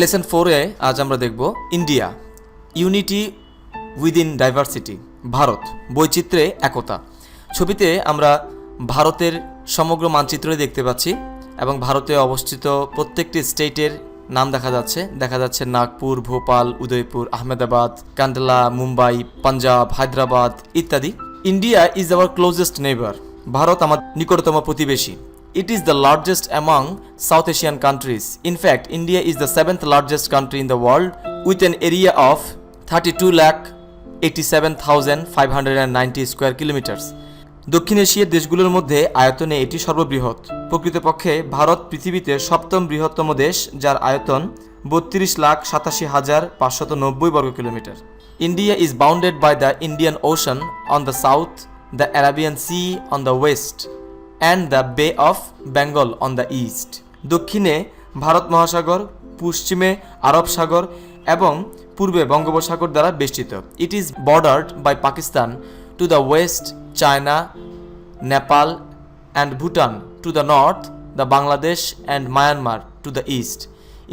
Lesson ফোরে আজ আমরা দেখব India unity within diversity Bharat বৈচিত্র্যে একতা ছবিতে আমরা ভারতের সমগ্র মানচিত্রই দেখতে পাচ্ছি এবং ভারতে অবস্থিত প্রত্যেকটি স্টেটের নাম দেখা যাচ্ছে দেখা যাচ্ছে নাগপুর ভোপাল উদয়পুর আহমেদাবাদ কান্ডলা মুম্বাই পাঞ্জাব হায়দ্রাবাদ ইত্যাদি India is our closest neighbour Bharat আমার নিকটতম প্রতিবেশী It is the largest among South Asian countries. In fact, India is the seventh largest country in the world with an area of 32,87,590 square kilometers. Square দক্ষিণ এশিয়ার দেশগুলোর মধ্যে আয়তনে এটি সর্ববৃহৎ প্রকৃতপক্ষে ভারত পৃথিবীতে সপ্তম বৃহত্তম দেশ যার আয়তন বত্রিশ লাখ সাতাশি হাজার পাঁচশত নব্বই বর্গ kilometre India is bounded by the Indian Ocean on the south the Arabian Sea on the west and the Bay of Bengal on the east দক্ষিণে ভারত মহাসাগর পশ্চিমে আরব সাগর এবং পূর্বে বঙ্গোপসাগর দ্বারা বেষ্টিত it is bordered by Pakistan to the west China Nepal and Bhutan to the north the Bangladesh and Myanmar to the east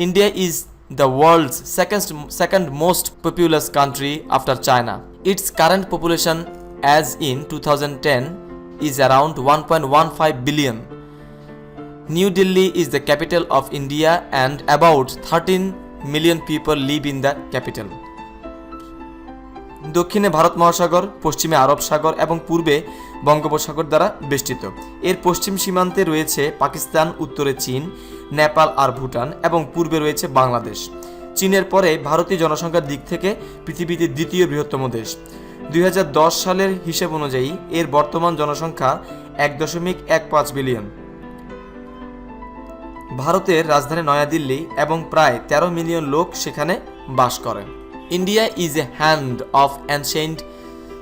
India is the world's second second most second country after China its current population as in two thousand ten is around 1.15 billion. New Delhi is the capital of India and about 13 million people live in the capital. দক্ষিণে ভারত মহাসাগর পশ্চিমে আরব সাগর এবং পূর্বে বঙ্গোপসাগর দ্বারা বেষ্টিত এর পশ্চিম সীমান্তে রয়েছে পাকিস্তান উত্তরে চীন নেপাল আর ভুটান এবং পূর্বে রয়েছে বাংলাদেশ চীনের পরে ভারতীয় জনসংখ্যার দিক থেকে পৃথিবীতে দ্বিতীয় বৃহত্তম দেশ 2010 সালের হিসেব অনুযায়ী এর বর্তমান জনসংখ্যা এক দশমিক এক পাঁচ বিলিয়ন ভারতের রাজধানী নয়াদিল্লি এবং প্রায় ১৩ মিলিয়ন লোক সেখানে বাস করে India is a hand of ancient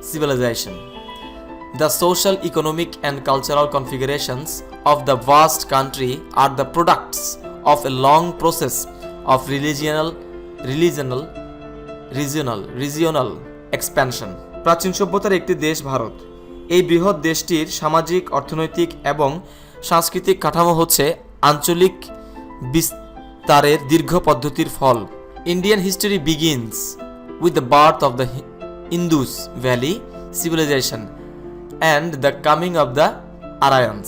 civilisation the social economic and cultural configurations of the vast country are the products of a long process of religional religional regional regional expansion প্রাচীন সভ্যতার একটি দেশ ভারত এই বৃহৎ দেশটির সামাজিক অর্থনৈতিক এবং সাংস্কৃতিক কাঠামো হচ্ছে আঞ্চলিক বিস্তারের দীর্ঘ পদ্ধতির ফল Indian history begins with the birth of the Indus Valley civilisation and the coming of the Aryans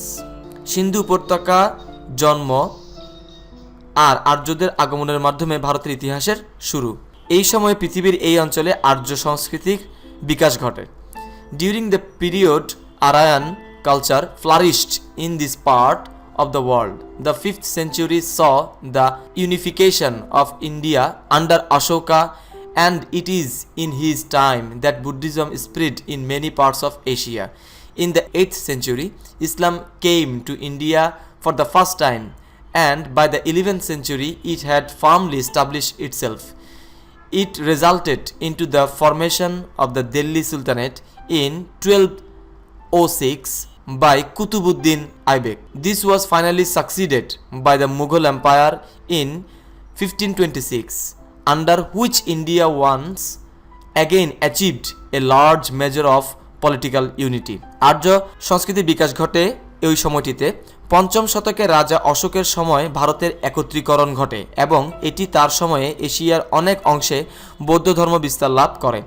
Sindhu উপত্যকা জন্ম আর আর্যদের আগমনের মাধ্যমে ভারতের ইতিহাসের শুরু এই সময়ে পৃথিবীর এই অঞ্চলে আর্য সাংস্কৃতিক বিকাশ ঘটে during the period Aryan culture flourished in this part of the world the fifth century saw the unification of India under Ashoka and it is in his time that Buddhism spread in many parts of Asia. In the 8th century, Islam came to India for the first time, and by the 11th century, it had firmly established itself. It resulted into the formation of the Delhi sultanate in twelve o six by Qutbuddin Aibak this was finally succeeded by the Mughal empire in fifteen twenty six under which India once again achieved a major of political unity আর্য সংস্কৃতির বিকাশ ঘটে এই সময়টিতে পঞ্চম শতকে রাজা অশোকের সময় ভারতের একত্রীকরণ ঘটে এবং এটি তার সময়ে এশিয়ার অনেক অংশে বৌদ্ধ ধর্ম বিস্তার লাভ করে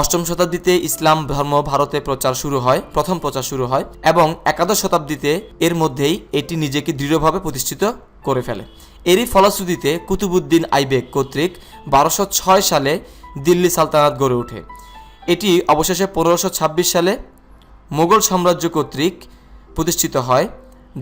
অষ্টম শতাব্দীতে ইসলাম ধর্ম ভারতে প্রচার শুরু হয় প্রথম প্রচার শুরু হয় এবং একাদশ শতাব্দীতে এর মধ্যেই এটি নিজেকে দৃঢ়ভাবে প্রতিষ্ঠিত করে ফেলে এরই ফলশ্রুতিতে কুতুবুদ্দিন আইবেক কর্তৃক বারোশো ছয় সালে দিল্লি সালতানাত গড়ে ওঠে এটি অবশেষে পনেরোশো ছাব্বিশ সালে মোগল সাম্রাজ্য কর্তৃক প্রতিষ্ঠিত হয়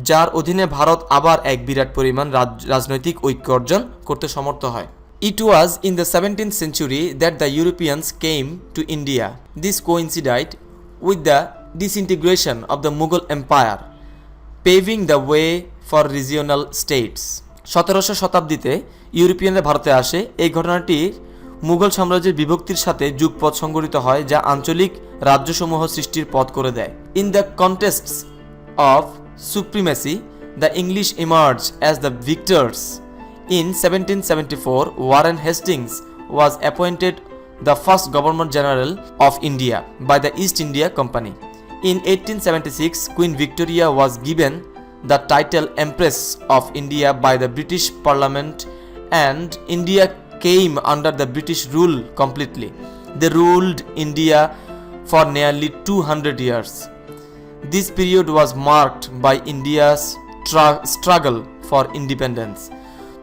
যার অধীনে ভারত আবার এক বিরাট পরিমাণ রাজনৈতিক ঐক্য অর্জন করতে সমর্থ হয় it was in the 17th century that the Europeans came to India this coincided with the disintegration of the Mughal Empire paving the way for regional states সতেরোশো শতাব্দীতে ইউরোপিয়ানরা ভারতে আসে এই ঘটনাটির মুঘল সাম্রাজ্যের বিভক্তির সাথে যুগপথ সংগঠিত হয় যা আঞ্চলিক রাজ্যসমূহ সৃষ্টির পথ করে দেয় in the contests of supremacy, the English emerged as the victors. In 1774, Warren Hastings was appointed the first Governor General of India by the East India Company. In 1876, Queen Victoria was given the title Empress of India by the British Parliament, and India came under the British rule completely. They ruled India for nearly 200 years. This period was marked by India's struggle for independence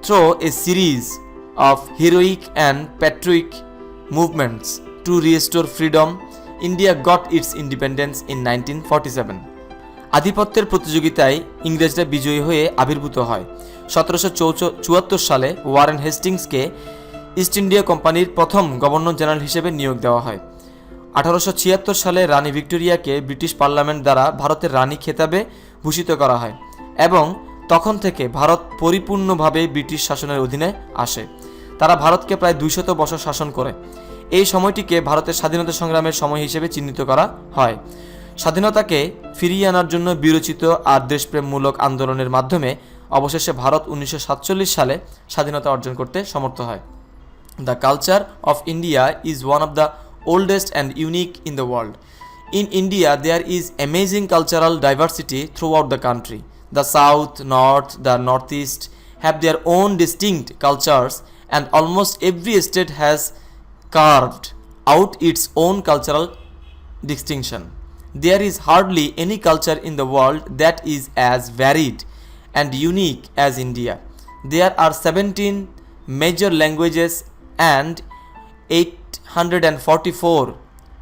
through a series of heroic and patriotic movements to restore freedom. India got its independence in 1947. আধিপত্যের প্রতিযোগিতায় ইংরেজরা বিজয়ী হয়ে আবির্ভূত হয় সতেরোশো চুয়াত্তর সালে ওয়ারেন হেস্টিংসকে ইস্ট ইন্ডিয়া কোম্পানির প্রথম গভর্নর জেনারেল হিসেবে নিয়োগ দেওয়া হয় আঠারোশো সালে রানী ভিক্টোরিয়াকে ব্রিটিশ পার্লামেন্ট দ্বারা ভারতের রানী খেতাবে ভূষিত করা হয় এবং তখন থেকে ভারত পরিপূর্ণভাবে ব্রিটিশ শাসনের অধীনে আসে তারা ভারতকে প্রায় দুইশত বছর শাসন করে এই সময়টিকে ভারতের স্বাধীনতা সংগ্রামের সময় হিসেবে চিহ্নিত করা হয় স্বাধীনতাকে ফিরিয়ে আনার জন্য বিরচিত আর দেশপ্রেমমূলক আন্দোলনের মাধ্যমে অবশেষে ভারত উনিশশো সালে স্বাধীনতা অর্জন করতে সমর্থ হয় the culture of India is one of the oldest and unique in the world. In India, there is amazing cultural diversity throughout the country. The south, north, the northeast have their own distinct cultures, and almost every state has carved out its own cultural distinction. There is hardly any culture in the world that is as varied and unique as India. There are 17 major languages and 8 144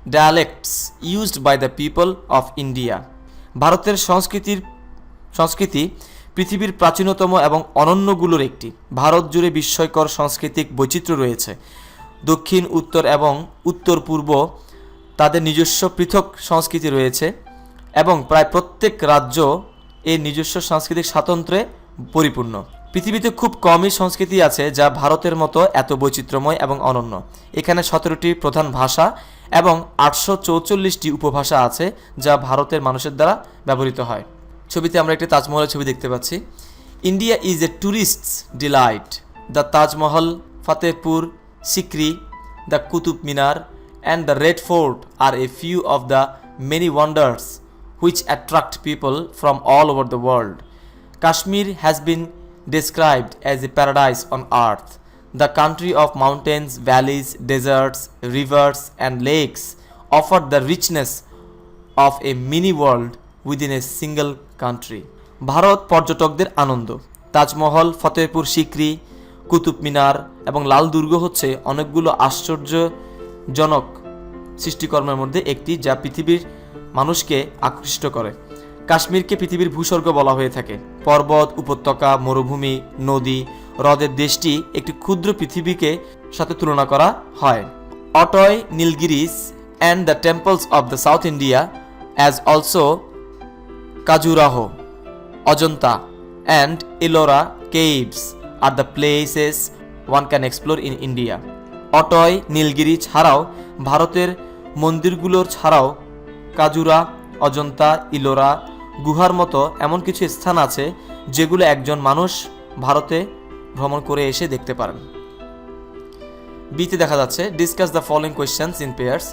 dialects used by the people of India ভারতের সংস্কৃতির সংস্কৃতি পৃথিবীর প্রাচীনতম এবং অনন্যগুলোর একটি ভারত জুড়ে বিস্ময়কর সাংস্কৃতিক বৈচিত্র্য রয়েছে দক্ষিণ উত্তর এবং উত্তর পূর্ব তাদের নিজস্ব পৃথক সংস্কৃতি রয়েছে এবং প্রায় প্রত্যেক রাজ্য এর নিজস্ব সাংস্কৃতিক স্বাতন্ত্র্যে পরিপূর্ণ পৃথিবীতে খুব কমই সংস্কৃতি আছে যা ভারতের মতো এত বৈচিত্র্যময় এবং অনন্য এখানে সতেরোটি প্রধান ভাষা এবং আটশো চৌচল্লিশটি উপভাষা আছে যা ভারতের মানুষের দ্বারা ব্যবহৃত হয় ছবিতে আমরা একটি তাজমহলের ছবি দেখতে পাচ্ছি India is a tourist's delight the Taj Mahal Fatehpur Sikri the Qutub Minar and the Red Fort are a few of the many wonders which attract people from all over the world Kashmir has been described as a paradise on earth. The country of mountains, valleys, deserts, rivers, and lakes offered the richness of a mini world within a single country. Bharat পর্যটকদের আনন্দ তাজমহল ফতেহপুর সিকরি কুতুব মিনার এবং লাল দুর্গ হচ্ছে অনেকগুলো আশ্চর্যজনক সৃষ্টিকর্মের মধ্যে একটি যা পৃথিবীর মানুষকে আকৃষ্ট করে কাশ্মীরকে পৃথিবীর ভূস্বর্গ বলা হয়ে থাকে পর্বত উপত্যকা মরুভূমি নদী হ্রদের দেশটি একটি ক্ষুদ্র পৃথিবীকে সাথে তুলনা করা হয় Ooty Nilgiris and the temples of the South India as also Khajuraho Ajanta and Ellora caves are the places one can explore in India Ooty Nilgiri ছাড়াও ভারতের মন্দিরগুলোর ছাড়াও কাজুরা অজন্তা ইলোরা গুহার মতো এমন কিছু স্থান আছে যেগুলো একজন মানুষ ভারতে ভ্রমণ করে এসে দেখতে পারেন বিতে দেখা যাচ্ছে discuss the following questions in pairs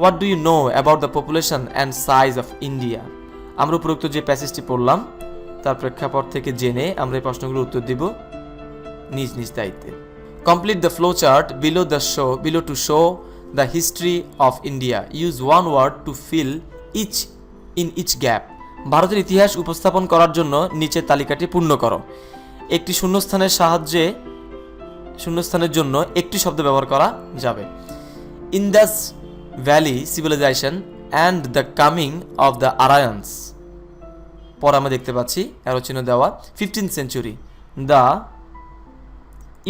what do you know about the population and size of India আমরা উপরোক্ত যে প্যাসেজটি পড়লাম তার প্রেক্ষাপট থেকে জেনে আমরা এই প্রশ্নগুলোর উত্তর দিব নিজ নিজ দায়িত্বে complete the flow chart below the show below to show the history of India use one word to fill each in each gap ভারতের ইতিহাস উপস্থাপন করার জন্য নিচের তালিকাটি পূর্ণ করো একটি শূন্যস্থানের সাহায্যে শূন্যস্থানের জন্য একটি শব্দ ব্যবহার করা যাবে Indus Valley civilisation and the coming of the Aryans পর আমরা দেখতে পাচ্ছি অ্যারো চিহ্ন দেওয়া fifteen century the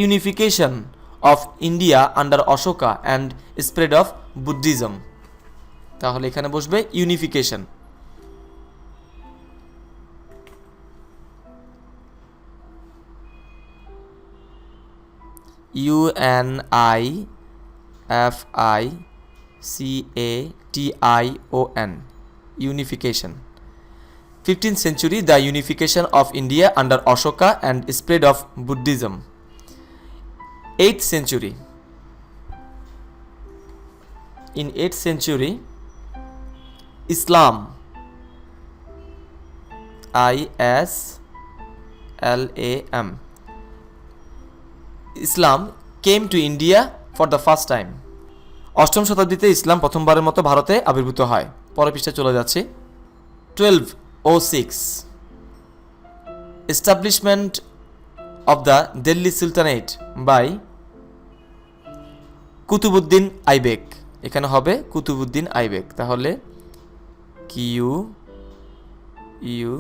unification of India under Ashoka and spread of Buddhism তাহলে এখানে বসবে unification UNIFICATION, unification. 15th century, the unification of India under Ashoka and spread of Buddhism. 8th century. In 8th century, Islam, ISLAM, Islam came to India for the first time অষ্টম শতাব্দীতে ইসলাম প্রথমবারের মতো ভারতে আবির্ভূত হয় পরে পৃষ্ঠা চলে যাচ্ছে twelve oh six establishment of the Delhi sultanate by Qutubuddin Aibak এখানে হবে কুতুবুদ্দিন আইবেক তাহলে Q U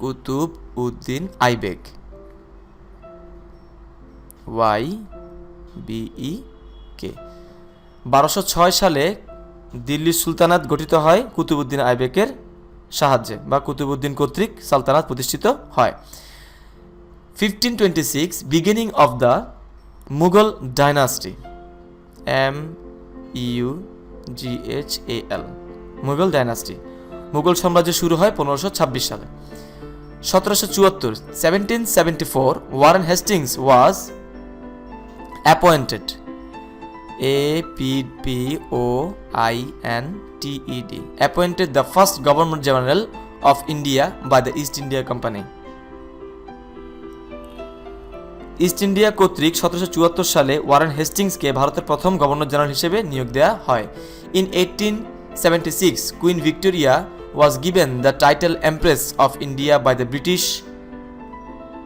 Qutub uddin Aibak Y B E K বারোশো ছয় সালে দিল্লির সুলতানাত গঠিত হয় কুতুবউদ্দিন আইবেকের সাহায্যে বা কুতুবউদ্দিন কর্তৃক সালতানাত প্রতিষ্ঠিত হয় fifteen twenty six beginning of the Mughal dynasty M U G H A L Mughal dynasty Mughal সাম্রাজ্য শুরু হয় পনেরোশো ছাব্বিশ সালে সতেরোশো চুয়াত্তর seventeen seventy four Warren Hastings was appointed A P P O I N T E D appointed the first governor general of India by the East India Company East India কর্তৃক সতেরোশো চুয়াত্তর সালে ওয়ারেন হেস্টিংসকে ভারতের প্রথম governor general হিসেবে নিয়োগ দেওয়া হয় in eighteen seventy six Queen Victoria was given the title Empress of India by the British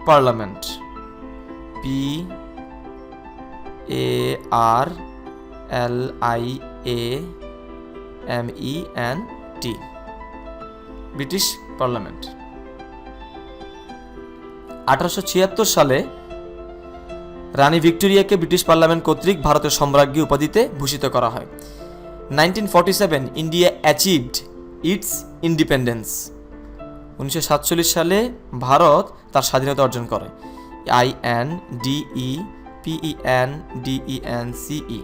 Parliament. P A R L I A M E N T British parliament আঠারোশো সালে রানী ভিক্টোরিয়াকে British parliament কর্তৃক ভারতের সম্রাজ্ঞী উপাধিতে ভূষিত করা হয় nineteen forty seven India achieved its independence উনিশশো সালে ভারত তার স্বাধীনতা অর্জন করে I N D E P E N D E N C E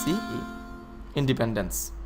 C E independence